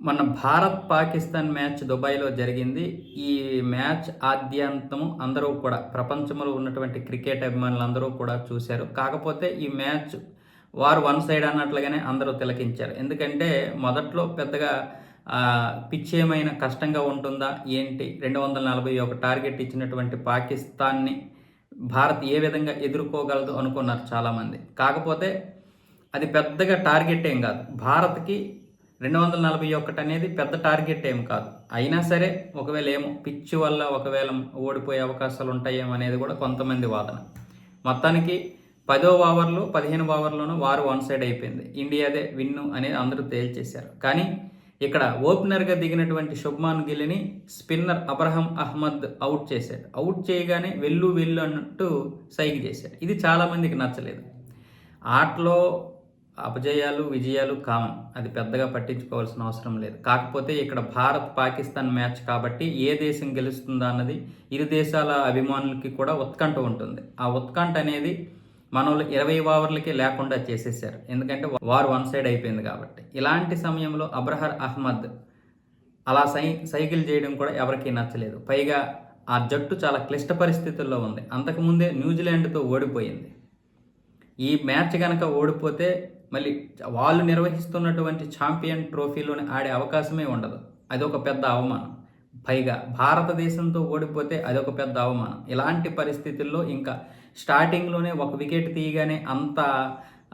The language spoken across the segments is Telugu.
మన భారత్ పాకిస్తాన్ మ్యాచ్ దుబాయ్లో జరిగింది. ఈ మ్యాచ్ ఆద్యంతం అందరూ కూడా ప్రపంచంలో ఉన్నటువంటి క్రికెట్ అభిమానులు అందరూ కూడా చూశారు. కాకపోతే ఈ మ్యాచ్ వారు వన్ సైడ్ అన్నట్లుగానే అందరూ తిలకించారు. ఎందుకంటే మొదట్లో పెద్దగా పిచ్ ఏమైనా కష్టంగా ఉంటుందా ఏంటి? రెండు వందల నలభై ఒక టార్గెట్ ఇచ్చినటువంటి పాకిస్తాన్ని భారత్ ఏ విధంగా ఎదుర్కోగలదు అనుకున్నారు చాలామంది. కాకపోతే అది పెద్దగా టార్గెట్ ఏం కాదు. భారత్కి రెండు వందల నలభై ఒకటి అనేది పెద్ద టార్గెట్ ఏం కాదు. అయినా సరే ఒకవేళ ఏమో పిచ్ వల్ల ఒకవేళ ఓడిపోయే అవకాశాలు ఉంటాయేమో అనేది కూడా కొంతమంది వాదన. మొత్తానికి పదో ఓవర్లు పదిహేను ఓవర్లోనూ వారు వన్ సైడ్ అయిపోయింది. ఇండియాదే విన్ను అనేది అందరూ తేల్చేశారు. కానీ ఇక్కడ ఓపెనర్గా దిగినటువంటి శుభ్మాన్ గిల్ని స్పిన్నర్ అబ్రహం అహ్మద్ అవుట్ చేశాడు. అవుట్ చేయగానే వెళ్ళు వెళ్ళు అన్నట్టు సైకి చేశాడు. ఇది చాలామందికి నచ్చలేదు. ఆటలో అపజయాలు విజయాలు కామన్. అది పెద్దగా పట్టించుకోవాల్సిన అవసరం లేదు. కాకపోతే ఇక్కడ భారత్ పాకిస్తాన్ మ్యాచ్ కాబట్టి ఏ దేశం గెలుస్తుందా అన్నది ఇరు దేశాల అభిమానులకి కూడా ఉత్కంఠ ఉంటుంది. ఆ ఉత్కంఠ అనేది మన వాళ్ళు ఇరవై ఓవర్లకి లేకుండా చేసేసారు ఎందుకంటే వారు వన్ సైడ్ అయిపోయింది కాబట్టి. ఇలాంటి సమయంలో అబ్రహర్ అహ్మద్ అలా సై సైకిల్ చేయడం కూడా ఎవరికీ నచ్చలేదు. పైగా ఆ జట్టు చాలా క్లిష్ట పరిస్థితుల్లో ఉంది. అంతకుముందే న్యూజిలాండ్తో ఓడిపోయింది. ఈ మ్యాచ్ కనుక ఓడిపోతే మళ్ళీ వాళ్ళు నిర్వహిస్తున్నటువంటి ఛాంపియన్ ట్రోఫీలోని ఆడే అవకాశమే ఉండదు. అదొక పెద్ద అవమానం. పైగా భారతదేశంతో ఓడిపోతే అదొక పెద్ద అవమానం. ఇలాంటి పరిస్థితుల్లో ఇంకా స్టార్టింగ్లోనే ఒక వికెట్ తీయగానే అంత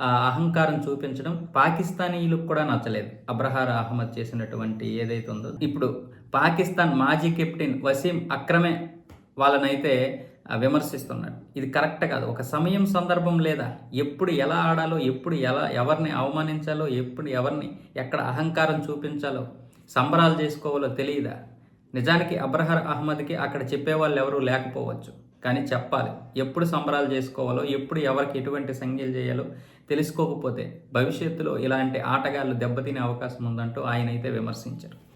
అహంకారం చూపించడం పాకిస్తానీయులకు కూడా నచ్చలేదు. అబ్రహార్ అహ్మద్ చేసినటువంటి ఏదైతే ఉందో. ఇప్పుడు పాకిస్తాన్ మాజీ కెప్టెన్ వసీం అక్రమే వాళ్ళనైతే విమర్శిస్తున్నాడు. ఇది కరెక్ట్ కాదు. ఒక సమయం సందర్భం లేదా? ఎప్పుడు ఎలా ఆడాలో ఎప్పుడు ఎలా ఎవరిని అవమానించాలో ఎప్పుడు ఎవరిని ఎక్కడ అహంకారం చూపించాలో సంబరాలు చేసుకోవాలో తెలియదా? నిజానికి అబ్రహర్ అహ్మద్కి అక్కడ చెప్పేవాళ్ళు ఎవరూ లేకపోవచ్చు. కానీ చెప్పాలి. ఎప్పుడు సంబరాలు చేసుకోవాలో ఎప్పుడు ఎవరికి ఎటువంటి సంజ్ఞలు చేయాలో తెలుసుకోకపోతే భవిష్యత్తులో ఇలాంటి ఆటగాళ్ళు దెబ్బతినే అవకాశం ఉందంటూ ఆయన అయితే విమర్శించారు.